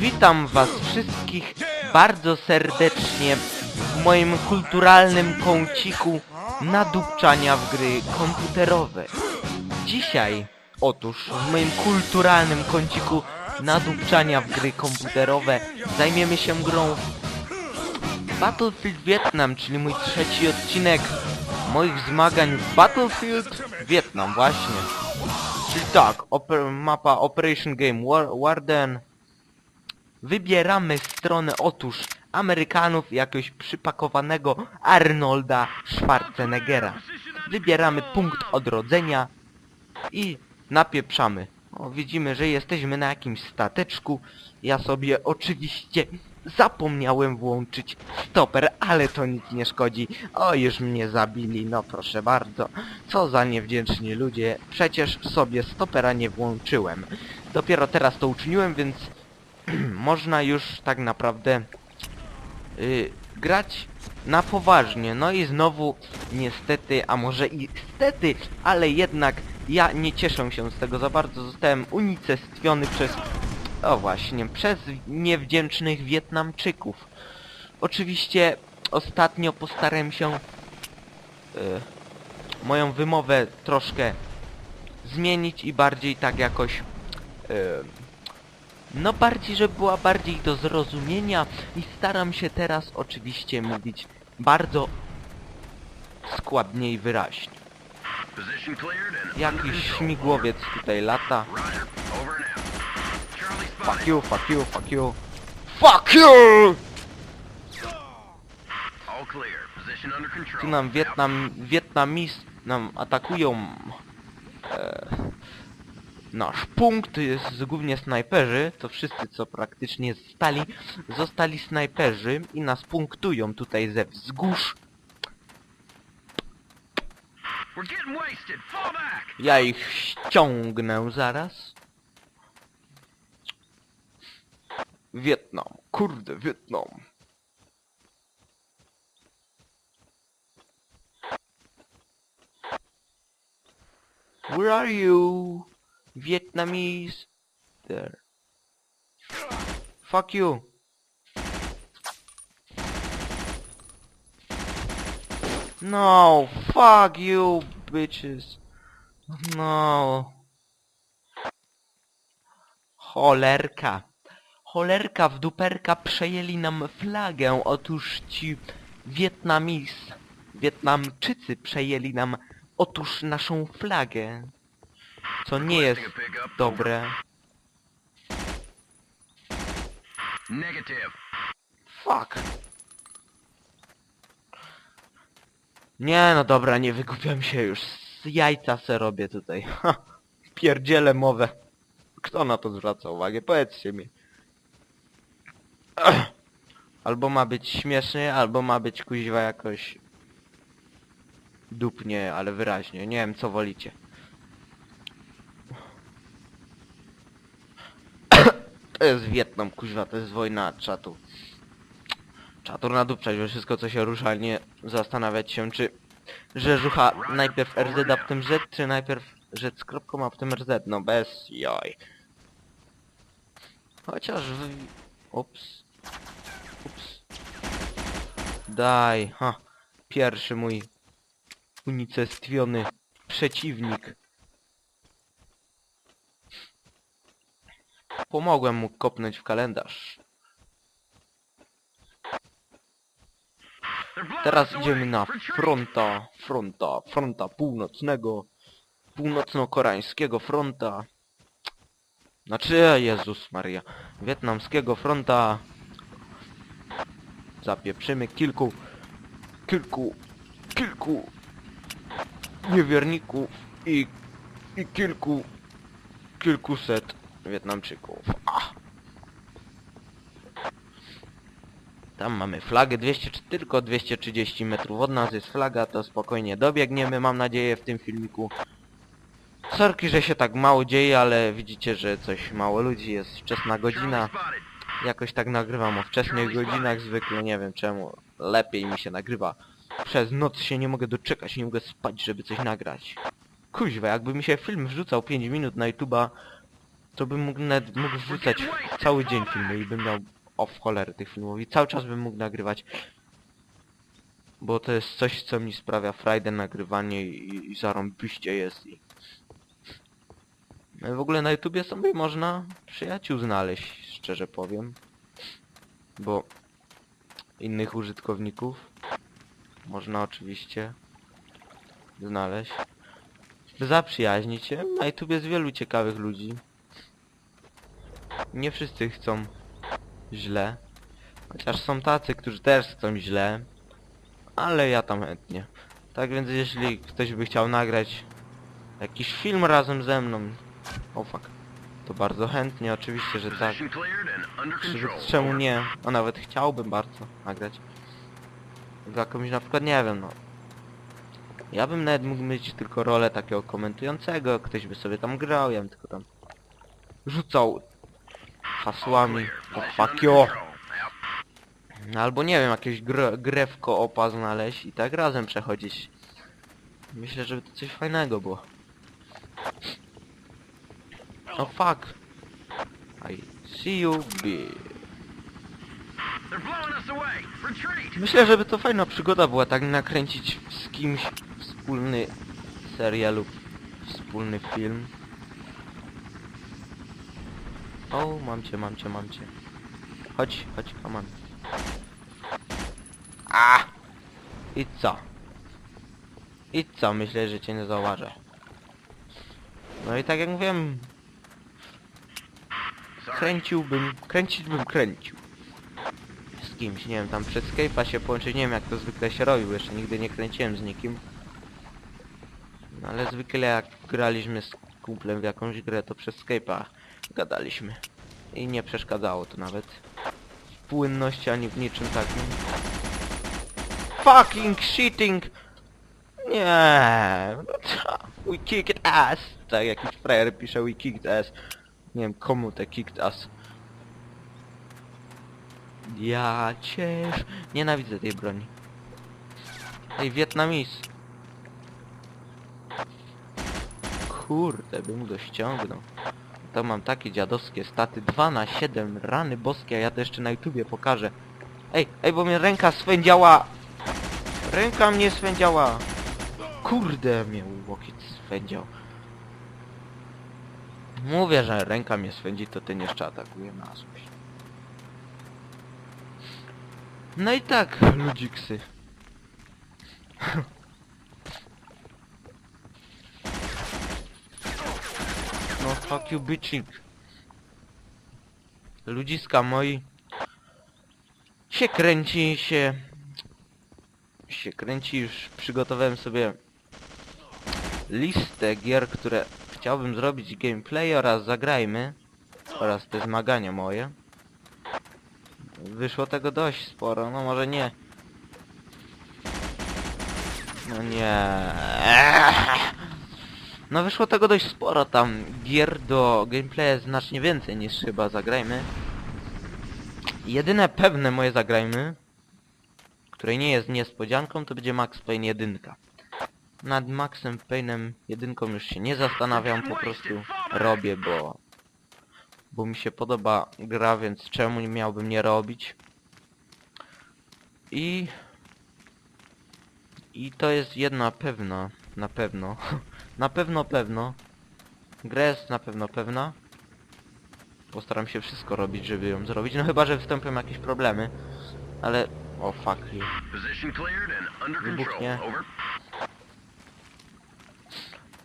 Witam was wszystkich bardzo serdecznie w moim kulturalnym kąciku nadupczania w gry komputerowe. Dzisiaj, otóż, w moim kulturalnym kąciku nadupczania w gry komputerowe zajmiemy się grą Battlefield Vietnam, czyli mój trzeci odcinek moich zmagań w Battlefield Vietnam, właśnie. Czyli tak, oper mapa Operation Game War Warden. Wybieramy stronę otóż Amerykanów jakiegoś przypakowanego Arnolda Schwarzeneggera. Wybieramy punkt odrodzenia i napieprzamy. O, widzimy, że jesteśmy na jakimś stateczku. Ja sobie oczywiście zapomniałem włączyć stoper, ale to nic nie szkodzi. O, już mnie zabili, no proszę bardzo. Co za niewdzięczni ludzie. Przecież sobie stopera nie włączyłem. Dopiero teraz to uczyniłem, więc można już tak naprawdę y, grać na poważnie. No i znowu niestety, a może i stety, ale jednak ja nie cieszę się z tego za bardzo. Zostałem unicestwiony przez, o właśnie, przez niewdzięcznych Wietnamczyków. Oczywiście ostatnio postarałem się y, moją wymowę troszkę zmienić i bardziej tak jakoś y, no bardziej, żeby była bardziej do zrozumienia i staram się teraz oczywiście mówić bardzo składnie i wyraźnie. Jakiś śmigłowiec tutaj lata. Fuck you, fuck you, fuck you. Fuck you! Tu nam Wietnam, Wietnamis nam atakują e, nasz punkt, jest głównie snajperzy, to wszyscy co praktycznie stali, zostali snajperzy i nas punktują tutaj ze wzgórz. Ja ich ściągnę zaraz. Wietnam, kurde, Wietnam. Where are you? Vietnamese? There. Fuck you. No, fuck you, bitches. No. Cholerka. Cholerka w duperka przejęli nam flagę. Otóż ci Wietnamis, Wietnamczycy przejęli nam otóż naszą flagę. Co nie jest dobre. Fuck. Nie no dobra, nie wykupiam się już. Z jajca se robię tutaj. Ha, pierdzielę mowę. Kto na to zwraca uwagę? Powiedzcie mi. Ech. Albo ma być śmiesznie, albo ma być kuźwa jakoś... Dupnie, ale wyraźnie. Nie wiem, co wolicie. To jest Wietnam, kuźwa, to jest wojna czatu. Czatur nadupczać, że wszystko co się rusza, nie zastanawiać się czy... Że żucha najpierw RZ, a potem Z, czy najpierw Z z kropką, a potem RZ, no bez jaj. Chociaż w... Ups. Ups. Daj, ha. Pierwszy mój unicestwiony przeciwnik. Pomogłem mu kopnąć w kalendarz. Teraz idziemy na fronta, fronta, fronta północnego, północno-koreańskiego fronta. Znaczy, Jezus Maria, wietnamskiego fronta. Zapieprzymy kilku, kilku, kilku niewierników i, i kilku, kilkuset Wietnamczyków. Ah. Tam mamy flagę 200, tylko 230 metrów od nas jest flaga, to spokojnie dobiegniemy, mam nadzieję, w tym filmiku. Sorki, że się tak mało dzieje, ale widzicie, że coś mało ludzi, jest wczesna godzina. Jakoś tak nagrywam o wczesnych godzinach zwykle, nie wiem czemu. Lepiej mi się nagrywa. Przez noc się nie mogę doczekać, nie mogę spać, żeby coś nagrać. Kuźwa, jakby mi się film wrzucał 5 minut na YouTube'a, to bym mógł, nawet, mógł wrzucać cały dzień filmy i bym miał off cholery tych filmów i cały czas bym mógł nagrywać. Bo to jest coś, co mi sprawia frajdę nagrywanie i, i zarąbiście jest. I... No i W ogóle na YouTubie sobie można przyjaciół znaleźć, szczerze powiem. Bo innych użytkowników można oczywiście znaleźć. Zaprzyjaźnić się. Na YouTube jest wielu ciekawych ludzi. Nie wszyscy chcą źle. Chociaż są tacy, którzy też chcą źle. Ale ja tam chętnie. Tak więc jeśli ktoś by chciał nagrać jakiś film razem ze mną. O fuck. To bardzo chętnie, oczywiście, że tak. Czemu nie? A nawet chciałbym bardzo nagrać. Jakąś na przykład, nie wiem no. Ja bym nawet mógł mieć tylko rolę takiego komentującego, ktoś by sobie tam grał, ja bym tylko tam rzucał hasłami. Clear. O Position fuck. No, Albo nie wiem, jakieś gr grę w koopa znaleźć i tak razem przechodzić. Myślę, żeby to coś fajnego było. O fuck. I see you, bitch. Myślę, żeby to fajna przygoda była tak nakręcić z kimś wspólny serial lub wspólny film. O, mam cię, mam cię, mam cię. Chodź, chodź, come on. A! I co? I co? Myślę, że cię nie zauważę. No i tak jak Sorry. kręciłbym, kręcić bym kręcił. Z kimś, nie wiem, tam przez Skype'a się połączyć, nie wiem jak to zwykle się robił, jeszcze nigdy nie kręciłem z nikim. No ale zwykle jak graliśmy z kumplem w jakąś grę, to przez Skype'a gadaliśmy. I nie przeszkadzało to nawet. W płynności ani w niczym takim. Fucking cheating! Nie, no co? We kicked ass! Tak jakiś frajer pisze we kicked ass. Nie wiem komu te kicked ass. Ja cię... Nienawidzę tej broni. Ej, Wietnamis. Kurde, bym go ściągnął. To mam takie dziadowskie staty. 2 na 7 rany boskie, ja to jeszcze na YouTubie pokażę. Ej, ej, bo mnie ręka swędziała! Ręka mnie swędziała! Kurde, mnie łokieć swędział. Mówię, że ręka mnie swędzi, to ten jeszcze atakuje na złość. No i tak, ludziksy. No fuck you bitching. Ludziska moi. Się kręci, się... Się kręci, już przygotowałem sobie listę gier, które chciałbym zrobić gameplay oraz zagrajmy. Oraz te zmagania moje. Wyszło tego dość sporo, no może nie. No nie. No wyszło tego dość sporo tam. Gier do gameplaya znacznie więcej niż chyba zagrajmy. Jedyne pewne moje zagrajmy, której nie jest niespodzianką, to będzie Max Payne 1. Nad Maxem Payne'em 1 już się nie zastanawiam, po prostu robię, bo bo mi się podoba gra, więc czemu miałbym nie robić? I... I to jest jedna pewna, na pewno. na pewno pewno. Gra jest na pewno pewna. Postaram się wszystko robić, żeby ją zrobić, no chyba, że wystąpią jakieś problemy. Ale... O fuck you. Wybuchnie.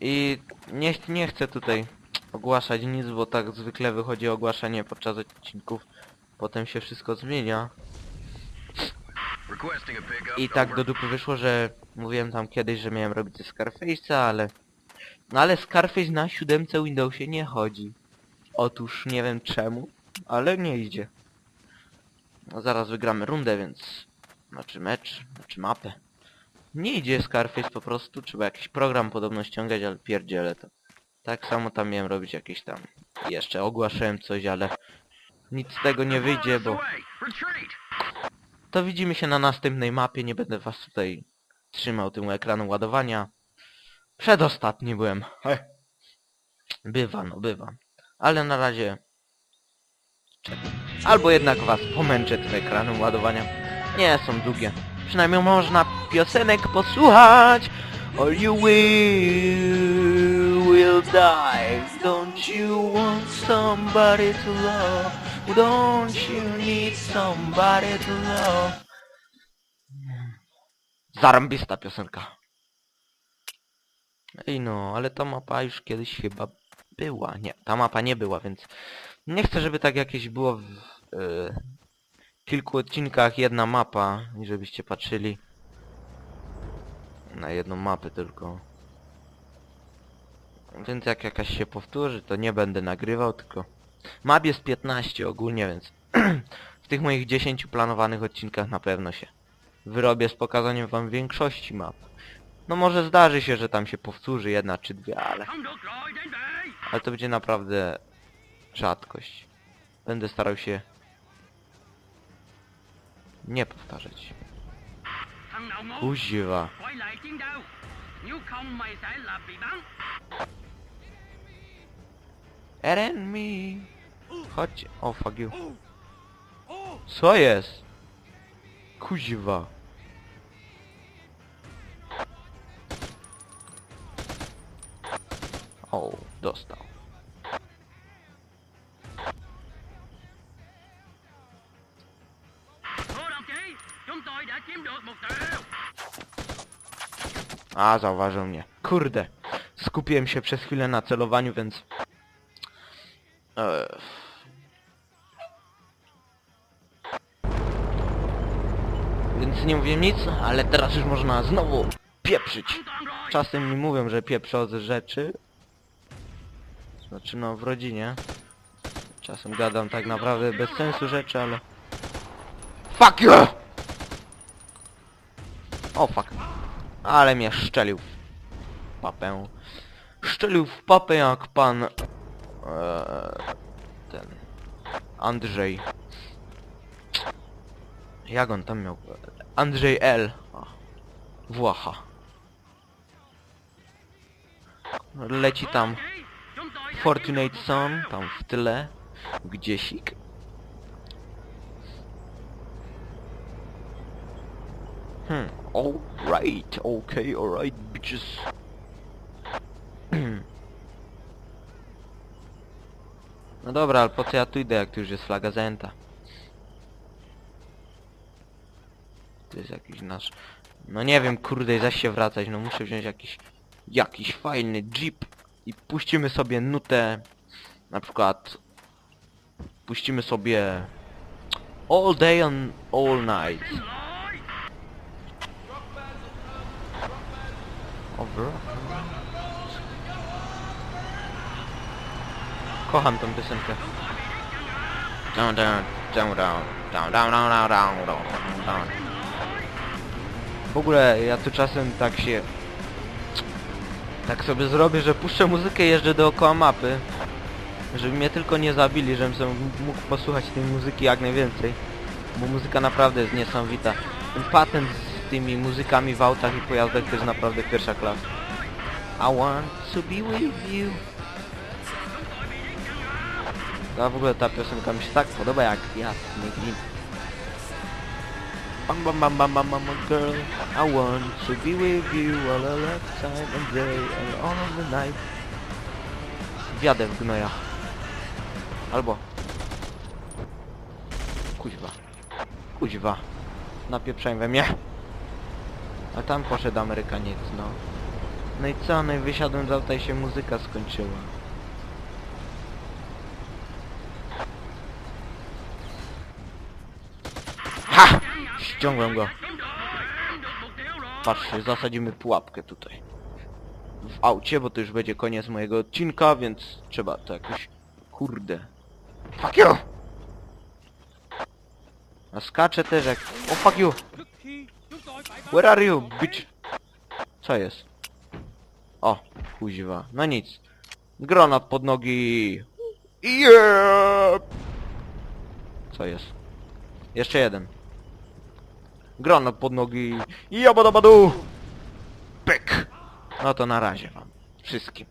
I nie, nie chcę tutaj ogłaszać nic, bo tak zwykle wychodzi ogłaszanie podczas odcinków. Potem się wszystko zmienia. I tak do dupy wyszło, że mówiłem tam kiedyś, że miałem robić ze Scarface'a, ale... No ale Scarface na siódemce Windowsie nie chodzi. Otóż nie wiem czemu, ale nie idzie. No zaraz wygramy rundę, więc... Znaczy mecz, znaczy mapę. Nie idzie Scarface po prostu, trzeba jakiś program podobno ściągać, ale pierdzielę to. Tak samo tam miałem robić jakieś tam... Jeszcze ogłaszałem coś, ale... Nic z tego nie wyjdzie, bo... To widzimy się na następnej mapie, nie będę was tutaj trzymał tym ekranu ładowania. Przedostatni byłem. Bywa, no bywa. Ale na razie... Czekam. Albo jednak was pomęczę tym ekranem ładowania. Nie są długie. Przynajmniej można piosenek posłuchać. Or you will, will die. Don't you want somebody to love? Don't you need somebody to love? Zarąbista piosenka. Ej no, ale ta mapa już kiedyś chyba była. Nie, ta mapa nie była, więc nie chcę, żeby tak jakieś było w e, kilku odcinkach jedna mapa i żebyście patrzyli na jedną mapę tylko. Więc jak jakaś się powtórzy, to nie będę nagrywał, tylko map jest 15 ogólnie, więc w tych moich 10 planowanych odcinkach na pewno się wyrobię z pokazaniem wam większości map. No może zdarzy się, że tam się powtórzy jedna czy dwie, ale... Ale to będzie naprawdę rzadkość. Będę starał się nie powtarzać. Uziwa. Eren mi. Chodź. O, oh, fuck you. Co jest? Kuziwa. Tiêu. A, zauważył mnie. Kurde. Skupiłem się przez chwilę na celowaniu, więc... Eee. Więc nie mówię nic, ale teraz już można znowu pieprzyć. Czasem mi mówią, że pieprzę od rzeczy. Znaczy no w rodzinie. Czasem gadam tak naprawdę bez sensu rzeczy, ale... Fuck you! O fuck. Ale mnie szczelił w papę. Szczelił w papę jak pan... Eee, ten... Andrzej. Jak on tam miał? Andrzej L. O. Włocha. Leci tam Fortunate Son, tam w tyle. Gdziesik. Hmm, alright, okay, alright, bitches. No dobra, ale po co ja tu idę, jak tu już jest flaga zajęta? To jest jakiś nasz... No nie wiem, kurde, zaś się wracać, no muszę wziąć jakiś... Jakiś fajny jeep i puścimy sobie nutę... Na przykład... Puścimy sobie... All day and all night. Kocham tą piosenkę. Down, down, down, down, down, down, down, down, down, down. W ogóle ja tu czasem tak się... Tak sobie zrobię, że puszczę muzykę i jeżdżę dookoła mapy. Żeby mnie tylko nie zabili, żebym sobie mógł posłuchać tej muzyki jak najwięcej. Bo muzyka naprawdę jest niesamowita. Ten patent z tymi muzykami w autach i pojazdach to jest naprawdę pierwsza klasa. I want to be with you. A w ogóle ta piosenka mi się tak podoba jak jasny gwint. Bam bam bam bam bam bam girl. I want to be with you all the left time and day and all of the night. W Albo. Kuźwa. Kuźwa. Napieprzaj we mnie. A tam poszedł Amerykaniec, no. No i co? No i wysiadłem z się muzyka skończyła Ha! Ściągłem go. Patrzcie, zasadzimy pułapkę tutaj. W aucie, bo to już będzie koniec mojego odcinka, więc trzeba to jakoś... Kurde. Fuck you! A skaczę też jak... O fuck you! Where are you, bitch? Co jest? O, kuźwa. No nic. Granat pod nogi. Yeah! Co jest? Jeszcze jeden. Granat pod nogi. Jabadabadu! Pyk! No to na razie wam wszystkim.